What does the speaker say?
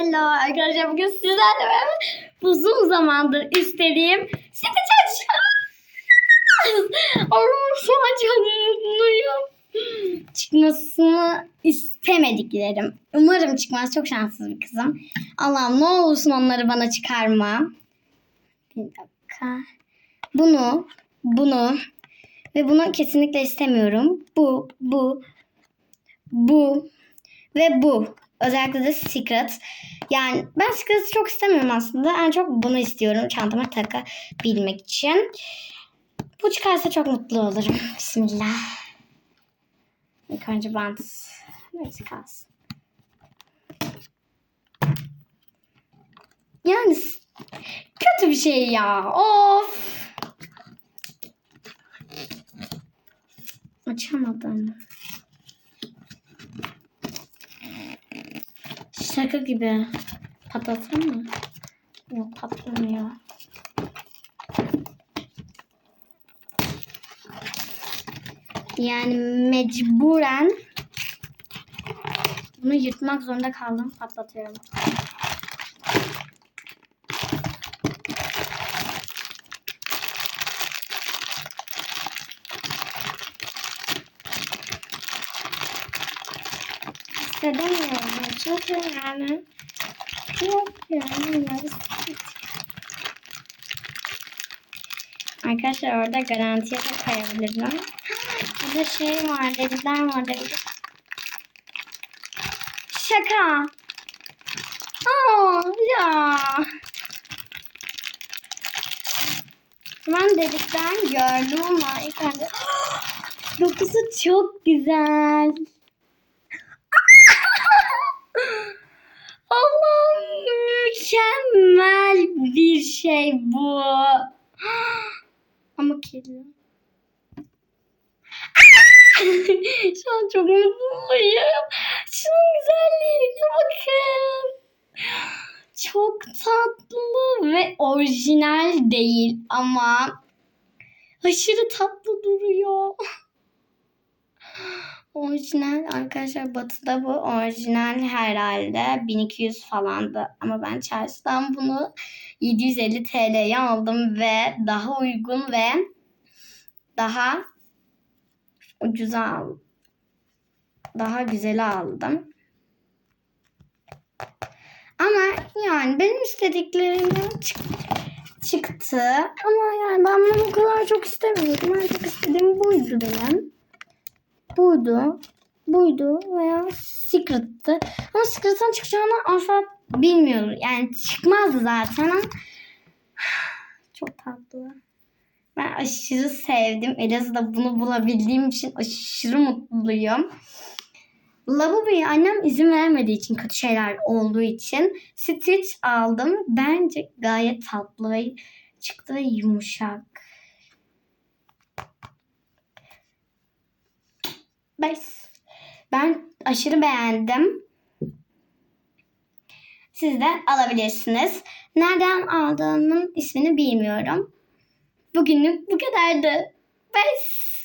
Hello arkadaşlar bugün sizlerle beraber uzun zamandır istediğim stitch açacağız. Allah'ım şu an çok mutluyum. Çıkmasını istemediklerim. Umarım çıkmaz. Çok şanssız bir kızım. Allah'ım ne olursun onları bana çıkarma. Bir dakika. Bunu, bunu ve bunu kesinlikle istemiyorum. Bu, bu, bu ve bu. Özellikle de Secret. Yani ben Secret'ı çok istemiyorum aslında. En çok bunu istiyorum çantama takabilmek için. Bu çıkarsa çok mutlu olurum. Bismillah. İlk önce bant. Neyse kalsın. Yani kötü bir şey ya. Of. Açamadım. Şaka gibi. Patlatsam mı? Yok patlamıyor. Yani mecburen bunu yırtmak zorunda kaldım. Patlatıyorum. Hissedemiyorum. Çok yani. Yok yani. Arkadaşlar orada garantiye de koyabilirim. Burada şey var, delikler var, delikler. Şaka. Aa, ya. Ben delikten gördüm ama ilk önce dokusu çok güzel. Allah'ım mükemmel bir şey bu. Ama kirli. Şu an çok mutluyum. Şunun güzelliğine bakın. Çok tatlı ve orijinal değil ama aşırı tatlı duruyor. Orijinal arkadaşlar batıda bu orijinal herhalde 1200 falandı ama ben çarşıdan bunu 750 TL'ye aldım ve daha uygun ve daha ucuza. Daha güzeli aldım. Ama yani benim istediklerim çık- çıktı. Ama yani ben bunu o kadar çok istemiyordum. Ben çok istediğim buydu benim. Buydu. Buydu veya Secret'tı. Ama Secret'ın çıkacağını asla bilmiyordum. Yani çıkmazdı zaten ama çok tatlı. Ben aşırı sevdim. Elazığ'da bunu bulabildiğim için aşırı mutluyum. Lavaboya annem izin vermediği için kötü şeyler olduğu için Stitch aldım. Bence gayet tatlı ve çıktı ve yumuşak. Ben, ben aşırı beğendim. Siz de alabilirsiniz. Nereden aldığımın ismini bilmiyorum. Bugünlük bu kadardı. Bye.